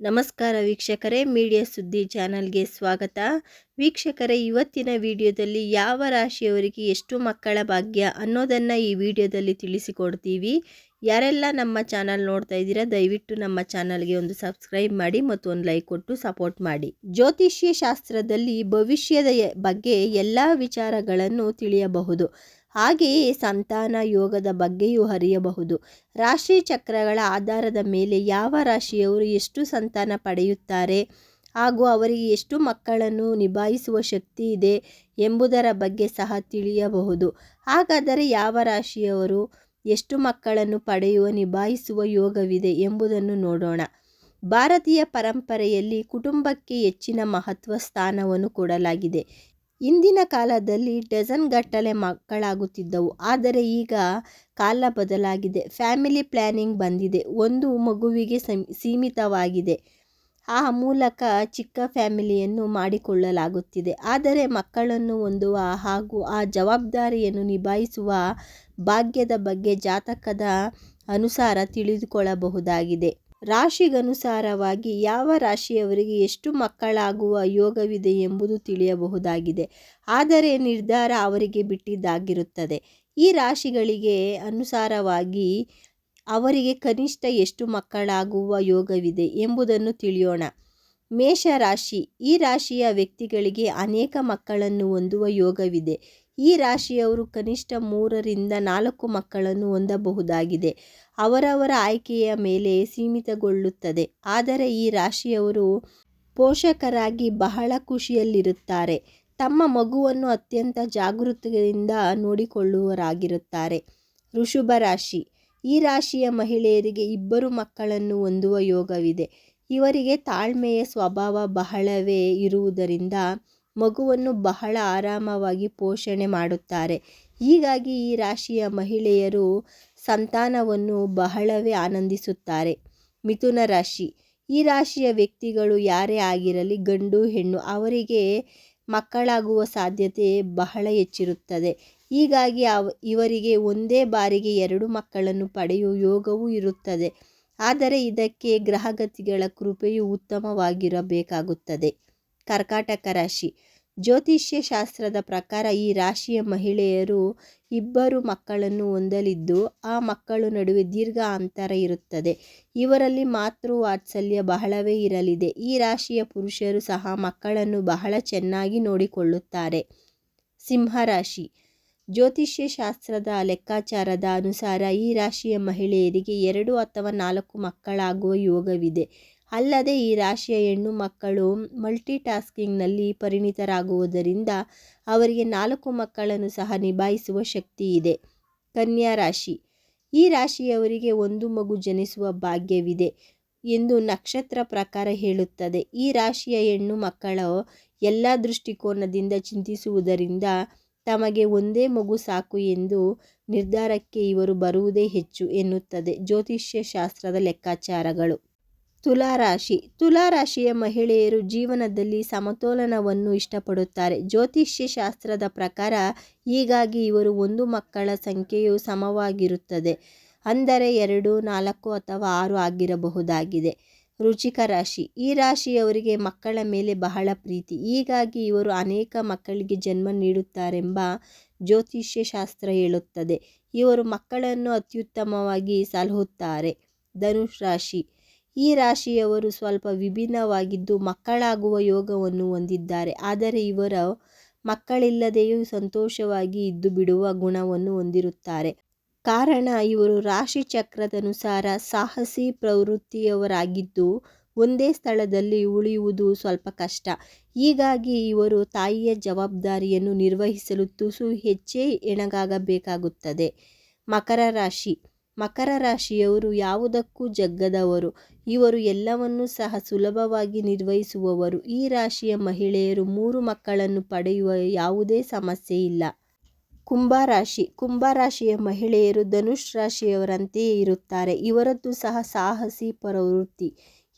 ನಮಸ್ಕಾರ ವೀಕ್ಷಕರೇ, ಮೀಡಿಯಾ ಸುದ್ದಿ ಚಾನಲ್ಗೆ ಸ್ವಾಗತ. ವೀಕ್ಷಕರೇ, ಇವತ್ತಿನ ವಿಡಿಯೋದಲ್ಲಿ ಯಾವ ರಾಶಿಯವರಿಗೆ ಎಷ್ಟು ಮಕ್ಕಳ ಭಾಗ್ಯ ಅನ್ನೋದನ್ನು ಈ ವಿಡಿಯೋದಲ್ಲಿ ತಿಳಿಸಿಕೊಡ್ತೀವಿ. ಯಾರೆಲ್ಲ ನಮ್ಮ ಚಾನಲ್ ನೋಡ್ತಾ ಇದ್ದೀರಾ, ದಯವಿಟ್ಟು ನಮ್ಮ ಚಾನಲ್ಗೆ ಒಂದು ಸಬ್ಸ್ಕ್ರೈಬ್ ಮಾಡಿ ಮತ್ತು ಒಂದು ಲೈಕ್ ಕೊಟ್ಟು ಸಪೋರ್ಟ್ ಮಾಡಿ. ಜ್ಯೋತಿಷ್ಯ ಶಾಸ್ತ್ರದಲ್ಲಿ ಭವಿಷ್ಯದ ಬಗ್ಗೆ ಎಲ್ಲ ವಿಚಾರಗಳನ್ನು ತಿಳಿಯಬಹುದು. ಹಾಗೆಯೇ ಸಂತಾನ ಯೋಗದ ಬಗ್ಗೆಯೂ ಅರಿಯಬಹುದು. ರಾಶಿ ಚಕ್ರಗಳ ಆಧಾರದ ಮೇಲೆ ಯಾವ ರಾಶಿಯವರು ಎಷ್ಟು ಸಂತಾನ ಪಡೆಯುತ್ತಾರೆ ಹಾಗೂ ಅವರಿಗೆ ಎಷ್ಟು ಮಕ್ಕಳನ್ನು ನಿಭಾಯಿಸುವ ಶಕ್ತಿ ಇದೆ ಎಂಬುದರ ಬಗ್ಗೆ ಸಹ ತಿಳಿಯಬಹುದು. ಹಾಗಾದರೆ ಯಾವ ರಾಶಿಯವರು ಎಷ್ಟು ಮಕ್ಕಳನ್ನು ಪಡೆಯುವ, ನಿಭಾಯಿಸುವ ಯೋಗವಿದೆ ಎಂಬುದನ್ನು ನೋಡೋಣ. ಭಾರತೀಯ ಪರಂಪರೆಯಲ್ಲಿ ಕುಟುಂಬಕ್ಕೆ ಹೆಚ್ಚಿನ ಮಹತ್ವ ಸ್ಥಾನವನ್ನು ಕೊಡಲಾಗಿದೆ. ಇಂದಿನ ಕಾಲದಲ್ಲಿ ಡಜನ್ ಗಟ್ಟಲೆ ಮಕ್ಕಳಾಗುತ್ತಿದ್ದವು. ಆದರೆ ಈಗ ಕಾಲ ಬದಲಾಗಿದೆ. ಫ್ಯಾಮಿಲಿ ಪ್ಲ್ಯಾನಿಂಗ್ ಬಂದಿದೆ. ಒಂದು ಮಗುವಿಗೆ ಸೀಮಿತವಾಗಿದೆ. ಆ ಮೂಲಕ ಚಿಕ್ಕ ಫ್ಯಾಮಿಲಿಯನ್ನು ಮಾಡಿಕೊಳ್ಳಲಾಗುತ್ತಿದೆ. ಆದರೆ ಮಕ್ಕಳನ್ನು ಹೊಂದುವ ಹಾಗೂ ಆ ಜವಾಬ್ದಾರಿಯನ್ನು ನಿಭಾಯಿಸುವ ಭಾಗ್ಯದ ಬಗ್ಗೆ ಜಾತಕದ ಅನುಸಾರ ತಿಳಿದುಕೊಳ್ಳಬಹುದಾಗಿದೆ. ರಾಶಿಗನುಸಾರವಾಗಿ ಯಾವ ರಾಶಿಯವರಿಗೆ ಎಷ್ಟು ಮಕ್ಕಳಾಗುವ ಯೋಗವಿದೆ ಎಂಬುದು ತಿಳಿಯಬಹುದಾಗಿದೆ. ಆದರೆ ನಿರ್ಧಾರ ಅವರಿಗೆ ಬಿಟ್ಟಿದ್ದಾಗಿರುತ್ತದೆ. ಈ ರಾಶಿಗಳಿಗೆ ಅನುಸಾರವಾಗಿ ಅವರಿಗೆ ಕನಿಷ್ಠ ಎಷ್ಟು ಮಕ್ಕಳಾಗುವ ಯೋಗವಿದೆ ಎಂಬುದನ್ನು ತಿಳಿಯೋಣ. ಮೇಷರಾಶಿ, ಈ ರಾಶಿಯ ವ್ಯಕ್ತಿಗಳಿಗೆ ಅನೇಕ ಮಕ್ಕಳನ್ನು ಹೊಂದುವ ಯೋಗವಿದೆ. ಈ ರಾಶಿಯವರು ಕನಿಷ್ಠ ಮೂರರಿಂದ ನಾಲ್ಕು ಮಕ್ಕಳನ್ನು ಹೊಂದಬಹುದಾಗಿದೆ. ಅವರವರ ಆಯ್ಕೆಯ ಮೇಲೆ ಸೀಮಿತಗೊಳ್ಳುತ್ತದೆ. ಆದರೆ ಈ ರಾಶಿಯವರು ಪೋಷಕರಾಗಿ ಬಹಳ ಖುಷಿಯಲ್ಲಿರುತ್ತಾರೆ. ತಮ್ಮ ಮಗುವನ್ನು ಅತ್ಯಂತ ಜಾಗೃತಿಯಿಂದ ನೋಡಿಕೊಳ್ಳುವರಾಗಿರುತ್ತಾರೆ ಋಷುಭ ರಾಶಿ. ಈ ರಾಶಿಯ ಮಹಿಳೆಯರಿಗೆ ಇಬ್ಬರು ಮಕ್ಕಳನ್ನು ಹೊಂದುವ ಯೋಗವಿದೆ. ಇವರಿಗೆ ತಾಳ್ಮೆಯ ಸ್ವಭಾವ ಬಹಳವೇ ಇರುವುದರಿಂದ ಮಗುವನ್ನು ಬಹಳ ಆರಾಮವಾಗಿ ಪೋಷಣೆ ಮಾಡುತ್ತಾರೆ. ಹೀಗಾಗಿ ಈ ರಾಶಿಯ ಮಹಿಳೆಯರು ಸಂತಾನವನ್ನು ಬಹಳವೇ ಆನಂದಿಸುತ್ತಾರೆ. ಮಿಥುನ ರಾಶಿ. ಈ ರಾಶಿಯ ವ್ಯಕ್ತಿಗಳು ಯಾರೇ ಆಗಿರಲಿ, ಗಂಡು, ಹೆಣ್ಣು, ಅವರಿಗೆ ಮಕ್ಕಳಾಗುವ ಸಾಧ್ಯತೆ ಬಹಳ ಹೆಚ್ಚಿರುತ್ತದೆ. ಹೀಗಾಗಿ ಅವ, ಇವರಿಗೆ ಒಂದೇ ಬಾರಿಗೆ ಎರಡು ಮಕ್ಕಳನ್ನು ಪಡೆಯುವ ಯೋಗವೂ ಇರುತ್ತದೆ. ಆದರೆ ಇದಕ್ಕೆ ಗ್ರಹಗತಿಗಳ ಕೃಪೆಯು ಉತ್ತಮವಾಗಿರಬೇಕಾಗುತ್ತದೆ. ಕರ್ಕಾಟಕ ರಾಶಿ. ಜ್ಯೋತಿಷ್ಯ ಶಾಸ್ತ್ರದ ಪ್ರಕಾರ ಈ ರಾಶಿಯ ಮಹಿಳೆಯರು ಇಬ್ಬರು ಮಕ್ಕಳನ್ನು ಹೊಂದಲಿದ್ದು, ಆ ಮಕ್ಕಳು ನಡುವೆ ದೀರ್ಘ ಅಂತರ ಇರುತ್ತದೆ. ಇವರಲ್ಲಿ ಮಾತೃ ವಾತ್ಸಲ್ಯ ಬಹಳವೇ ಇರಲಿದೆ. ಈ ರಾಶಿಯ ಪುರುಷರು ಸಹ ಮಕ್ಕಳನ್ನು ಬಹಳ ಚೆನ್ನಾಗಿ ನೋಡಿಕೊಳ್ಳುತ್ತಾರೆ. ಸಿಂಹರಾಶಿ ಜ್ಯೋತಿಷ್ಯ ಶಾಸ್ತ್ರದ ಲೆಕ್ಕಾಚಾರದ ಅನುಸಾರ ಈ ರಾಶಿಯ ಮಹಿಳೆಯರಿಗೆ ಎರಡು ಅಥವಾ ನಾಲ್ಕು ಮಕ್ಕಳಾಗುವ ಯೋಗವಿದೆ. ಅಲ್ಲದೆ ಈ ರಾಶಿಯ ಹೆಣ್ಣು ಮಕ್ಕಳು ಮಲ್ಟಿಟಾಸ್ಕಿಂಗ್ನಲ್ಲಿ ಪರಿಣಿತರಾಗುವುದರಿಂದ ಅವರಿಗೆ ನಾಲ್ಕು ಮಕ್ಕಳನ್ನು ಸಹ ನಿಭಾಯಿಸುವ ಶಕ್ತಿ ಇದೆ. ಕನ್ಯಾ ರಾಶಿ. ಈ ರಾಶಿಯವರಿಗೆ ಒಂದು ಮಗು ಜನಿಸುವ ಭಾಗ್ಯವಿದೆ ಎಂದು ನಕ್ಷತ್ರ ಪ್ರಕಾರ ಹೇಳುತ್ತದೆ. ಈ ರಾಶಿಯ ಹೆಣ್ಣು ಮಕ್ಕಳು ಎಲ್ಲ ದೃಷ್ಟಿಕೋನದಿಂದ ಚಿಂತಿಸುವುದರಿಂದ ತಮಗೆ ಒಂದೇ ಮಗು ಸಾಕು ಎಂದು ನಿರ್ಧಾರಕ್ಕೆ ಇವರು ಬರುವುದೇ ಹೆಚ್ಚು ಎನ್ನುತ್ತದೆ. ಜ್ಯೋತಿಷ್ಯ ಶಾಸ್ತ್ರದ ಲೆಕ್ಕಾಚಾರಗಳು. ತುಲಾರಾಶಿ. ತುಲಾರಾಶಿಯ ಮಹಿಳೆಯರು ಜೀವನದಲ್ಲಿ ಸಮತೋಲನವನ್ನು ಇಷ್ಟಪಡುತ್ತಾರೆ. ಜ್ಯೋತಿಷ್ಯ ಶಾಸ್ತ್ರದ ಪ್ರಕಾರ ಹೀಗಾಗಿ ಇವರು ಒಂದು ಮಕ್ಕಳ ಸಂಖ್ಯೆಯು ಸಮವಾಗಿರುತ್ತದೆ. ಅಂದರೆ ಎರಡು, ನಾಲ್ಕು ಅಥವಾ ಆರು ಆಗಿರಬಹುದಾಗಿದೆ. ರುಚಿಕ ರಾಶಿ. ಈ ರಾಶಿಯವರಿಗೆ ಮಕ್ಕಳ ಮೇಲೆ ಬಹಳ ಪ್ರೀತಿ. ಹೀಗಾಗಿ ಇವರು ಅನೇಕ ಮಕ್ಕಳಿಗೆ ಜನ್ಮ ನೀಡುತ್ತಾರೆಂಬ ಜ್ಯೋತಿಷ್ಯ ಶಾಸ್ತ್ರ ಹೇಳುತ್ತದೆ. ಇವರು ಮಕ್ಕಳನ್ನು ಅತ್ಯುತ್ತಮವಾಗಿ ಸಲಹುತ್ತಾರೆ ಧನುಷ್ ರಾಶಿ. ಈ ರಾಶಿಯವರು ಸ್ವಲ್ಪ ವಿಭಿನ್ನವಾಗಿದ್ದು ಮಕ್ಕಳಾಗುವ ಯೋಗವನ್ನು ಹೊಂದಿದ್ದಾರೆ. ಆದರೆ ಇವರು ಮಕ್ಕಳಿಲ್ಲದೆಯೂ ಸಂತೋಷವಾಗಿ ಇದ್ದು ಬಿಡುವ ಗುಣವನ್ನು ಹೊಂದಿರುತ್ತಾರೆ. ಕಾರಣ, ಇವರು ರಾಶಿ ಚಕ್ರದನುಸಾರ ಸಾಹಸಿ ಪ್ರವೃತ್ತಿಯವರಾಗಿದ್ದು ಒಂದೇ ಸ್ಥಳದಲ್ಲಿ ಉಳಿಯುವುದು ಸ್ವಲ್ಪ ಕಷ್ಟ. ಹೀಗಾಗಿ ಇವರು ತಾಯಿಯ ಜವಾಬ್ದಾರಿಯನ್ನು ನಿರ್ವಹಿಸಲು ತುಸು ಹೆಚ್ಚೇ ಎಣಗಾಗಬೇಕಾಗುತ್ತದೆ. ಮಕರ ರಾಶಿ ಮಕರ ರಾಶಿಯವರು ಯಾವುದಕ್ಕೂ ಜಗ್ಗದವರು. ಇವರು ಎಲ್ಲವನ್ನೂ ಸಹ ಸುಲಭವಾಗಿ ನಿರ್ವಹಿಸುವವರು. ಈ ರಾಶಿಯ ಮಹಿಳೆಯರು ಮೂರು ಮಕ್ಕಳನ್ನು ಪಡೆಯುವ ಯಾವುದೇ ಸಮಸ್ಯೆ ಇಲ್ಲ. ಕುಂಭರಾಶಿ ಕುಂಭರಾಶಿಯ ಮಹಿಳೆಯರು ಧನುಷ್ ರಾಶಿಯವರಂತೆಯೇ ಇರುತ್ತಾರೆ. ಇವರದ್ದು ಸಹ ಸಾಹಸಿ ಪ್ರವೃತ್ತಿ.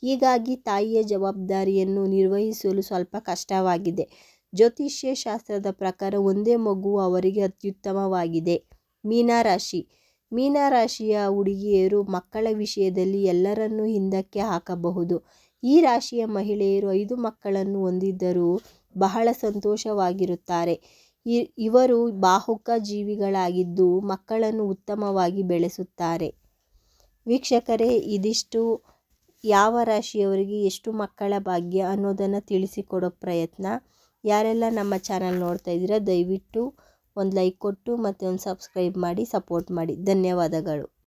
ಹೀಗಾಗಿ ತಾಯಿಯ ಜವಾಬ್ದಾರಿಯನ್ನು ನಿರ್ವಹಿಸಲು ಸ್ವಲ್ಪ ಕಷ್ಟವಾಗಿದೆ. ಜ್ಯೋತಿಷ್ಯ ಶಾಸ್ತ್ರದ ಪ್ರಕಾರ ಒಂದೇ ಮಗು ಅವರಿಗೆ ಅತ್ಯುತ್ತಮವಾಗಿದೆ. ಮೀನರಾಶಿ. ಮೀನರಾಶಿಯ ಹುಡುಗಿಯರು ಮಕ್ಕಳ ವಿಷಯದಲ್ಲಿ ಎಲ್ಲರನ್ನೂ ಹಿಂದಕ್ಕೆ ಹಾಕಬಹುದು. ಈ ರಾಶಿಯ ಮಹಿಳೆಯರು ಐದು ಮಕ್ಕಳನ್ನು ಹೊಂದಿದ್ದರೂ ಬಹಳ ಸಂತೋಷವಾಗಿರುತ್ತಾರೆ. ಇವರು ಬಾಹುಕ ಜೀವಿಗಳಾಗಿದ್ದು ಮಕ್ಕಳನ್ನು ಉತ್ತಮವಾಗಿ ಬೆಳೆಸುತ್ತಾರೆ. ವೀಕ್ಷಕರೇ, ಇದಿಷ್ಟು ಯಾವ ರಾಶಿಯವರಿಗೆ ಎಷ್ಟು ಮಕ್ಕಳ ಭಾಗ್ಯ ಅನ್ನೋದನ್ನು ತಿಳಿಸಿಕೊಡೋ ಪ್ರಯತ್ನ ಯಾರೆಲ್ಲ ನಮ್ಮ ಚಾನಲ್ ನೋಡ್ತಾ ಇದ್ದೀರಾ, ದಯವಿಟ್ಟು ಒಂದು ಲೈಕ್ ಕೊಟ್ಟು ಮತ್ತು ಒಂದು ಸಬ್ಸ್ಕ್ರೈಬ್ ಮಾಡಿ ಸಪೋರ್ಟ್ ಮಾಡಿ. ಧನ್ಯವಾದಗಳು.